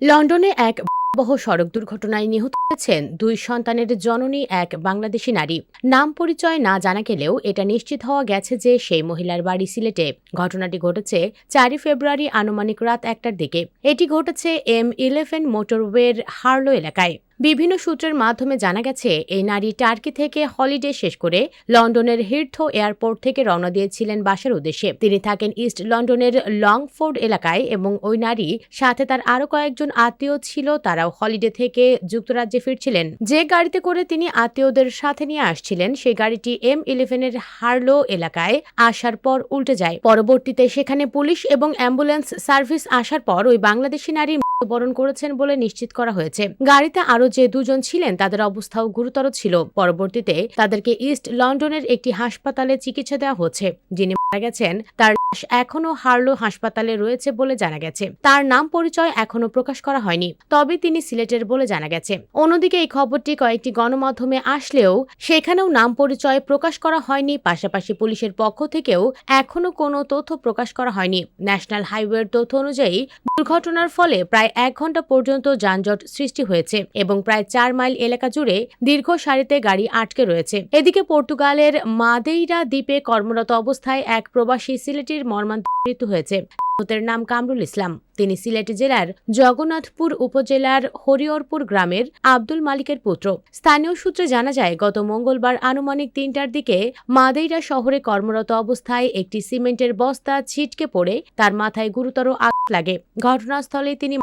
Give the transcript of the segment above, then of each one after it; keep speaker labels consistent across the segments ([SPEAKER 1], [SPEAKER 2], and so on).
[SPEAKER 1] লন্ডনে এক ভয়াবহ সড়ক দুর্ঘটনায় নিহত হয়েছেন দুই সন্তানের জননী, এক বাংলাদেশি নারী। নাম পরিচয় না জানা গেলেও এটা নিশ্চিত হওয়া গেছে যে সেই মহিলার বাড়ি সিলেটে। ঘটনাটি ঘটেছে চারই ফেব্রুয়ারি আনুমানিক রাত একটার দিকে। এটি ঘটেছে এম ইলেভেন মোটরওয়ের হার্লো এলাকায়। বিভিন্ন সূত্রের মাধ্যমে জানা গেছে, এই নারী টার্কি থেকে হলিডে শেষ করে লন্ডনের হির্থ এয়ারপোর্ট থেকে রওনা দিয়েছিলেন বাসার উদ্দেশ্যে। তিনি থাকেন ইস্ট লন্ডনের লংফোর্ড এলাকায় এবং ওই নারী সাথে তার আরও কয়েকজন আত্মীয় ছিল, তারাও হলিডে থেকে যুক্তরাজ্যে ফিরছিলেন। যে গাড়িতে করে তিনি আত্মীয়দের সাথে নিয়ে আসছিলেন, সেই গাড়িটি এম ইলেভেনের হার্লো এলাকায় আসার পর উল্টে যায়। পরবর্তীতে সেখানে পুলিশ এবং অ্যাম্বুলেন্স সার্ভিস আসার পর ওই বাংলাদেশি নারী মৃত্যুবরণ করেছেন বলে নিশ্চিত করা হয়েছে। গাড়িতে আরও যে দুজন ছিলেন, তাদের অবস্থাও গুরুতর ছিল। পরবর্তীতে তাদেরকে ইস্ট লন্ডনের একটি হাসপাতালে চিকিৎসা দেওয়া হচ্ছে, যিনি গেছেন, তার লাশ এখনও হার্লো হাসপাতালে রয়েছে বলে জানা গেছে। তার নাম পরিচয় এখনও প্রকাশ করা হয়নি, তবে তিনি সিলেটের বলে জানা গেছে। অন্যদিকে এই খবরটি কয়েকটি গণমাধ্যমে আসলেও সেখানেও নাম পরিচয় প্রকাশ করা হয়নি, পাশাপাশি পুলিশের পক্ষ থেকেও এখনও কোনো তথ্য প্রকাশ করা হয়নি। ন্যাশনাল হাইওয়ের তথ্য অনুযায়ী, দুর্ঘটনার ফলে প্রায় এক ঘণ্টা পর্যন্ত যানজট সৃষ্টি হয়েছে এবং প্রায় চার মাইল এলাকা জুড়ে দীর্ঘ সারিতে গাড়ি আটকে রয়েছে। এদিকে পর্তুগালের মাদেইরা দ্বীপে কর্মরত অবস্থায় এক প্রবাসী সিলেটির মর্মান্তিক মৃত্যু হয়েছে। নিহতের নাম কামরুল ইসলাম। তিনি সিলেট জেলার জগন্নাথপুর উপজেলার হরিহরপুর গ্রামের আব্দুল মালিকের পুত্র। স্থানীয় সূত্রে জানা যায়, গত মঙ্গলবার আনুমানিক তিনটার দিকে মাদেইরা শহরে কর্মরত অবস্থায় একটি সিমেন্টের বস্তা ছিটকে পড়ে, তার মাথায় গুরুতর আঘাত লাগে। ঘটনাস্থলে তিনি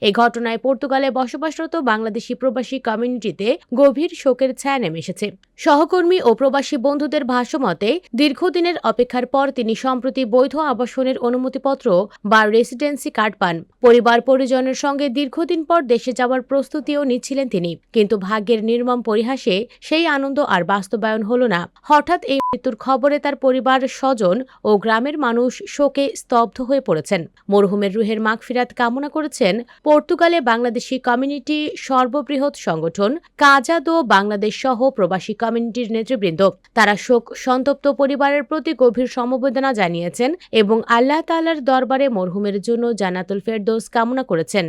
[SPEAKER 1] এই ঘটনায় পর্তুগালে বসবাসরত বাংলাদেশি প্রবাসী কমিউনিটিতে গভীর শোকের ছায়া নেমে এসেছে। সহকর্মী ও প্রবাসী বন্ধুদের ভাষ্যমতে দীর্ঘদিনের অপেক্ষার পর তিনি সম্প্রতি বৈধ আবাসনের অনুমতিপত্র বা রেসিডেন্সি কার্ড পান। পরিবার পরিজনের সঙ্গে দীর্ঘদিন পর দেশে যাওয়ার প্রস্তুতিও নিচ্ছিলেন তিনি। কিন্তু ভাগ্যের নির্মম পরিহাসে সেই আনন্দ আর বাস্তবায়ন হল না। হঠাৎ এই মৃত্যুর খবরে তার পরিবার, স্বজন ও গ্রামের মানুষ শোকে স্তব্ধ হয়ে পড়েছেন। মরহুমের রুহের মাগফিরাত কামনা করেছেন পর্তুগালে বাংলাদেশি কমিউনিটি সর্ববৃহৎ সংগঠন কাজাদো বাংলাদেশ সহ প্রবাসী কমিউনিটির নেতৃবৃন্দ। তারা শোক সন্তপ্ত পরিবারের প্রতি গভীর সমবেদনা জানিয়েছেন এবং আল্লাহ তালার দরবারে মরহুমের জন্য জান্নাতুল ফেরদৌস কামনা করেছেন।